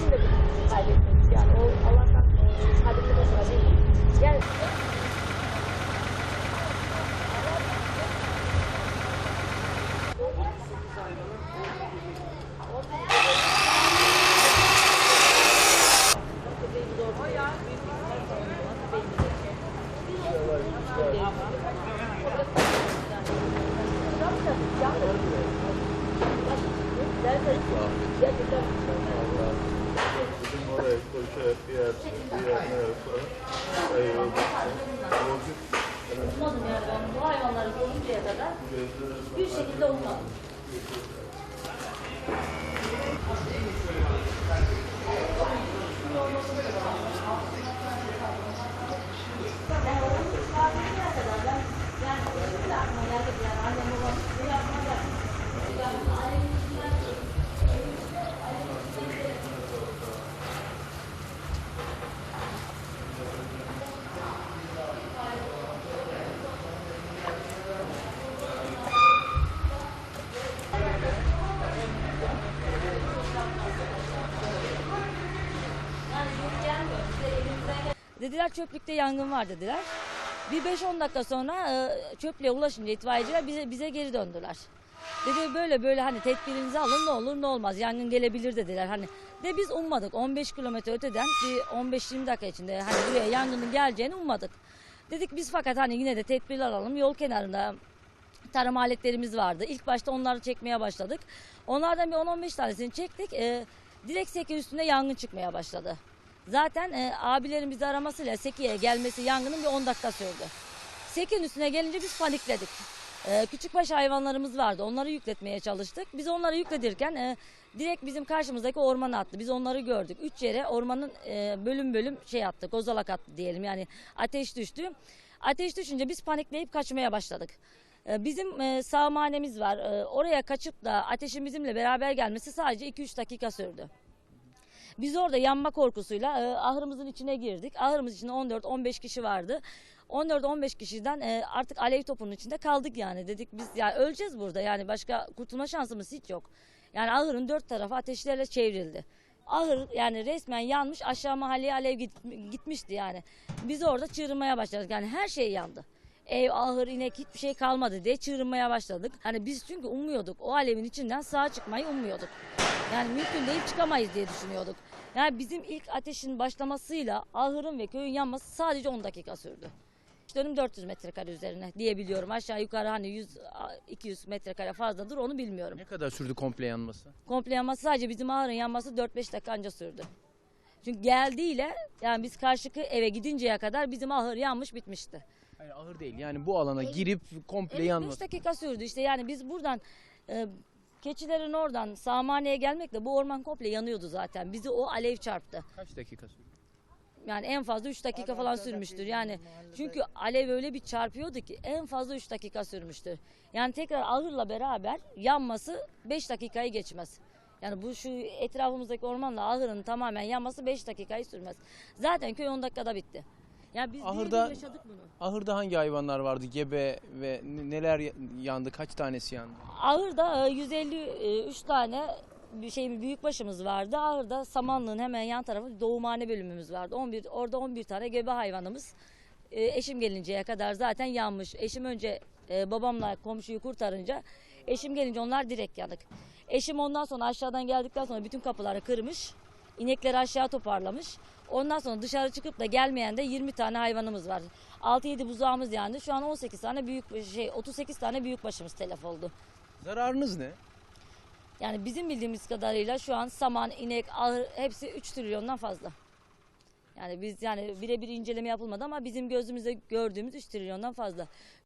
bizim de kaybetmemiz. Yani o Allah'tan kaybetmek sonra değil. Yani Gerçekten oraya koşar bir yer, bir yer ne yoksa ayırıyor. Ummadım yani ben bu hayvanları görünceye kadar bir şekilde ummadım. Dediler çöplükte yangın var dediler. Bir 5-10 dakika sonra e, çöplüğe ulaşınca itfaiyeciler bize, bize geri döndüler. Dedi böyle böyle hani tedbirinizi alın ne olur ne olmaz yangın gelebilir dediler. Hani de biz ummadık 15 kilometre öteden bir 15-20 dakika içinde hani buraya yangının geleceğini ummadık. Dedik biz fakat hani yine de tedbirler alalım yol kenarında tarım aletlerimiz vardı. İlk başta onları çekmeye başladık. Onlardan bir 10-15 tanesini çektik. E, direkt seke üstünde yangın çıkmaya başladı. Zaten e, abilerin bizi aramasıyla Seki'ye gelmesi yangının bir 10 dakika sürdü. Seki'nin üstüne gelince biz panikledik. E, küçükbaş hayvanlarımız vardı. Onları yükletmeye çalıştık. Biz onları yükletirken e, direkt bizim karşımızdaki ormana attı. Biz onları gördük. Üç yere ormanın e, bölüm bölüm şey attı. Kozalak attı diyelim. Yani ateş düştü. Ateş düşünce biz panikleyip kaçmaya başladık. E, Bizim e, sağmanemiz var. E, Oraya kaçıp da ateşin bizimle beraber gelmesi sadece 2-3 dakika sürdü. Biz orada yanma korkusuyla e, ahırımızın içine girdik. Ahırımız içinde 14-15 kişi vardı. 14-15 kişiden e, artık alev topunun içinde kaldık yani. Dedik biz ya öleceğiz burada yani başka kurtulma şansımız hiç yok. Yani ahırın dört tarafı ateşlerle çevrildi. Ahır yani resmen yanmış aşağı mahalleye alev git- gitmişti yani. Biz orada çığırmaya başladık yani her şey yandı. Ev, ahır, inek hiçbir şey kalmadı diye çığırmaya başladık. Hani biz çünkü ummuyorduk. O alevin içinden sağ çıkmayı ummuyorduk. Yani mümkün değil çıkamayız diye düşünüyorduk. Yani bizim ilk ateşin başlamasıyla ahırın ve köyün yanması sadece 10 dakika sürdü. Dönüm 400 metrekare üzerine diyebiliyorum. Aşağı yukarı hani 100 200 metrekare fazladır onu bilmiyorum. Ne kadar sürdü komple yanması? Komple yanması sadece bizim ahırın yanması 4-5 dakika anca sürdü. Çünkü geldiğiyle yani biz karşıki eve gidinceye kadar bizim ahır yanmış bitmişti. Hayır ahır değil yani bu alana girip komple 5 yanması. dakika sürdü işte yani biz buradan e, keçilerin oradan Samane'ye gelmekle bu orman komple yanıyordu zaten. Bizi o alev çarptı. Kaç dakika sürdü? Yani en fazla 3 dakika falan sürmüştür. Yani çünkü alev öyle bir çarpıyordu ki en fazla 3 dakika sürmüştür. Yani tekrar ahırla beraber yanması 5 dakikayı geçmez. Yani bu şu etrafımızdaki ormanla ahırın tamamen yanması 5 dakikayı sürmez. Zaten köy 10 dakikada bitti. Yani biz Ahırda- yaşadık bunu. Ahırda hangi hayvanlar vardı? Gebe ve neler ya- yandı? Kaç tanesi yandı? Ahırda e, 153 tane bir şey büyük başımız vardı. Ahırda samanlığın hemen yan tarafı doğumhane bölümümüz vardı. 11 orada 11 tane gebe hayvanımız. E, eşim gelinceye kadar zaten yanmış. Eşim önce e, babamla komşuyu kurtarınca eşim gelince onlar direkt yanık. Eşim ondan sonra aşağıdan geldikten sonra bütün kapıları kırmış. İnekleri aşağı toparlamış. Ondan sonra dışarı çıkıp da gelmeyen de 20 tane hayvanımız var. 6-7 buzağımız yandı. Şu an 18 tane büyük şey 38 tane büyük başımız telef oldu. Zararınız ne? Yani bizim bildiğimiz kadarıyla şu an saman, inek, ahır hepsi 3 trilyondan fazla. Yani biz yani birebir inceleme yapılmadı ama bizim gözümüzde gördüğümüz 3 trilyondan fazla.